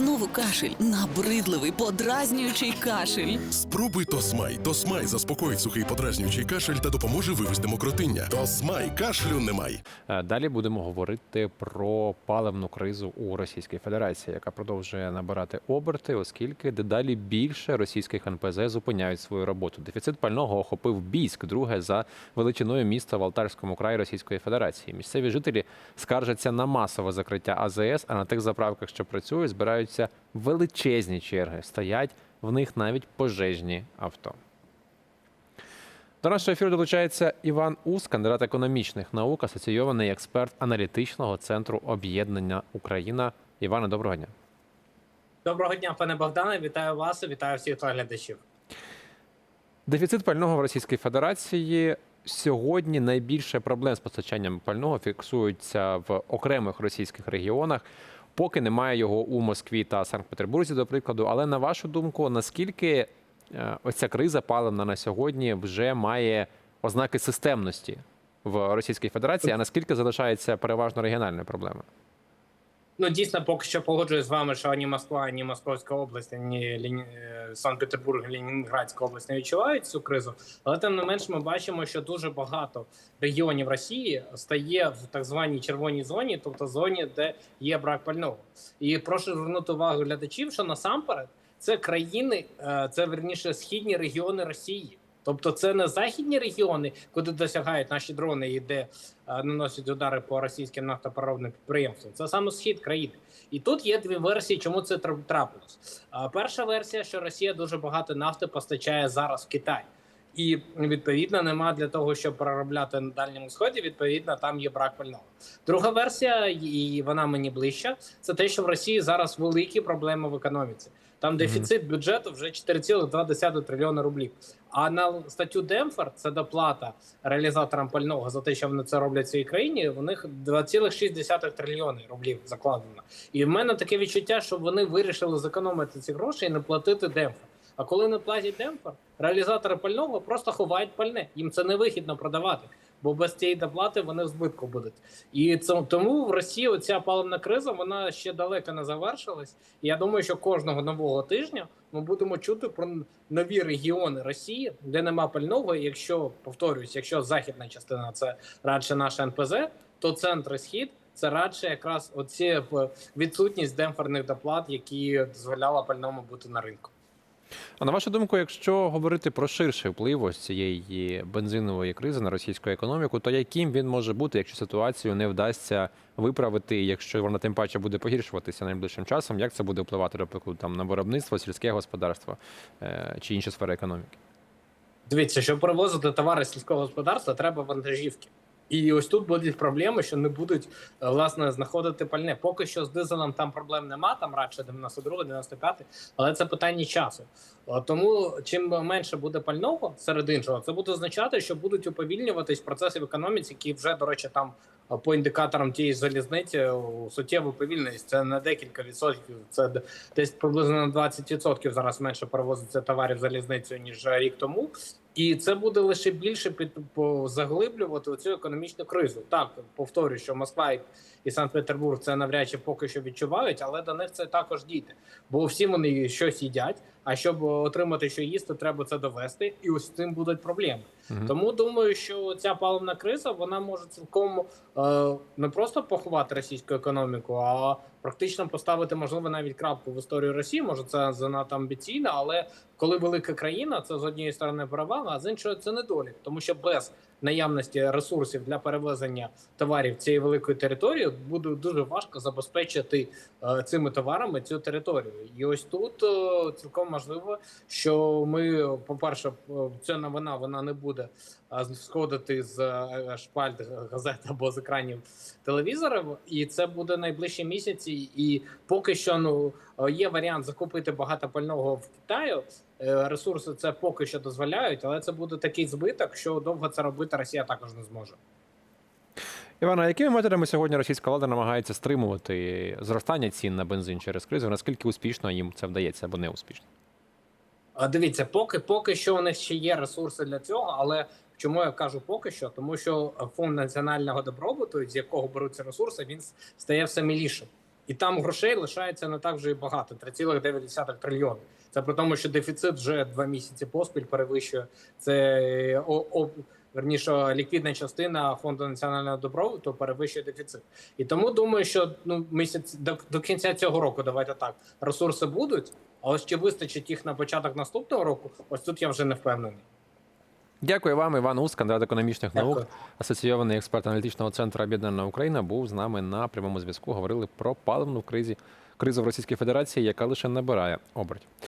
Знову кашель, набридливий, подразнюючий кашель. Спробуй Тосмай. Тосмай заспокоїть сухий подразнюючий кашель та допоможе вивести мокротиння. Тосмай кашлю немає. Е, Далі будемо говорити про паливну кризу у Російській Федерації, яка продовжує набирати оберти, оскільки дедалі більше російських НПЗ зупиняють свою роботу. Дефіцит пального охопив Бійськ, друге за величиною міста в Алтарському краї Російської Федерації. Місцеві жителі скаржаться на масове закриття АЗС, а на тих заправках, що працюють, збираються величезні черги. Стоять в них навіть пожежні авто. До нашого ефіру долучається Іван Ус, кандидат економічних наук, асоційований експерт аналітичного центру об'єднання Україна. Іване, доброго дня. Доброго дня, пане Богдане. Вітаю вас і вітаю всіх глядачів. Дефіцит пального в Російській Федерації сьогодні найбільше проблем з постачанням пального фіксуються в окремих російських регіонах. Поки немає його у Москві та Санкт-Петербурзі, до прикладу. Але на вашу думку, наскільки оця криза паливна на сьогодні вже має ознаки системності в Російській Федерації, а наскільки залишається переважно регіональною проблемою? Ну дійсно, поки що погоджуюсь з вами, що ні Москва, ні Московська область, ні Лені... е, Санкт-Петербург, Ленінградська область не відчувають цю кризу. Але тим не менш, ми бачимо, що дуже багато регіонів Росії стає в так званій червоній зоні, тобто зоні, де є брак пального. І прошу звернути увагу глядачів, що насамперед це країни, е, це верніше східні регіони Росії. Тобто це не західні регіони, куди досягають наші дрони і де е, наносять удари по російським нафтопереробним підприємствам. Це саме схід країни. І тут є дві версії, чому це тра- трапилось. Е, перша версія, що Росія дуже багато нафти постачає зараз в Китай. І відповідно нема для того, щоб переробляти на дальньому сході. Відповідно, там є брак пального. Друга версія, і вона мені ближча, це те, що в Росії зараз великі проблеми в економіці. Там дефіцит бюджету вже 4,2 трильйона рублів. А на статтю Демфер це доплата реалізаторам пального за те, що вони це роблять в своїй країні. У них 2,6 трильйони рублів закладено. І в мене таке відчуття, що вони вирішили зекономити ці гроші і не платити Демфер. А коли не платять демпфер, реалізатори пального просто ховають пальне. Їм це невигідно продавати, бо без цієї доплати вони в збитку будуть. І це тому в Росії оця паливна криза вона ще далеко не завершилась. І я думаю, що кожного нового тижня ми будемо чути про нові регіони Росії, де нема пального. Якщо повторюсь, якщо західна частина це радше наш НПЗ, то центр і схід. Це радше якраз оці відсутність демпферних доплат, які дозволяла пальному бути на ринку. А на вашу думку, якщо говорити про ширший вплив ось цієї бензинової кризи на російську економіку, то яким він може бути, якщо ситуацію не вдасться виправити, якщо вона тим паче буде погіршуватися найближчим часом, як це буде впливати, наприклад, там на виробництво, сільське господарство е, чи інші сфери економіки? Дивіться, щоб перевозити товари сільського господарства, треба вантажівки. І ось тут будуть проблеми, що не будуть е, власне знаходити пальне. Поки що з дизелем там проблем нема, там радше 92 95 але це питання часу. Е, Тому чим менше буде пального серед іншого, це буде означати, що будуть уповільнюватись процеси в економіці, які вже, до речі, там по індикаторам тієї залізниці е, суттєво повільність. Це на декілька відсотків. Це десь приблизно на 20% зараз менше перевозиться товарів залізницею ніж рік тому. І це буде лише більше під заглиблювати цю економічну кризу. Так повторюю, що Москва і- Санкт-Петербург це навряд чи поки що відчувають, але до них це також дійде. Бо всі вони щось їдять. А щоб отримати що їсти, треба це довести, і ось з цим будуть проблеми. Мгм. Тому думаю, що ця паливна криза вона може цілком е, не просто поховати російську економіку, а практично поставити можливо навіть крапку в історію Росії. Може, це занадто амбіційно, але коли велика країна, це з однієї сторони перевага, а з іншої це недолік, тому що без наявності ресурсів для перевезення товарів цієї великої території буде дуже важко забезпечити е, цими товарами цю територію. І ось тут е, цілком можливо, що ми, по-перше, е, ця новина вона не буде сходити з шпальт газет або з екранів телевізорів, і це буде найближчі місяці. І поки що ну е, є варіант закупити багато пального в Китаю. Е, Ресурси це поки що дозволяють, але це буде такий збиток, що довго це робити Росія також не зможе. Івана, якими методами сьогодні російська влада намагається стримувати зростання цін на бензин через кризу? Наскільки успішно їм це вдається або не успішно? Дивіться, поки поки що у них ще є ресурси для цього, але чому я кажу поки що? Тому що фонд національного добробуту, з якого беруться ресурси, він стає все мілішим. І там грошей лишається не так вже і багато 3,9 трильйони. Це при тому, що дефіцит вже два місяці поспіль перевищує це е, о, о, верніше ліквідна частина фонду національного добробуту перевищує дефіцит. І тому думаю, що ну місяць до, до кінця цього року, давайте так, ресурси будуть. А ось чи вистачить їх на початок наступного року? Ось тут я вже не впевнений. Дякую вам, Іван Ус, кандидат економічних Дякую. наук, асоційований експерт аналітичного центру Об'єднана Україна, був з нами на прямому зв'язку. Говорили про паливну кризі кризу в Російській Федерації, яка лише набирає обертів.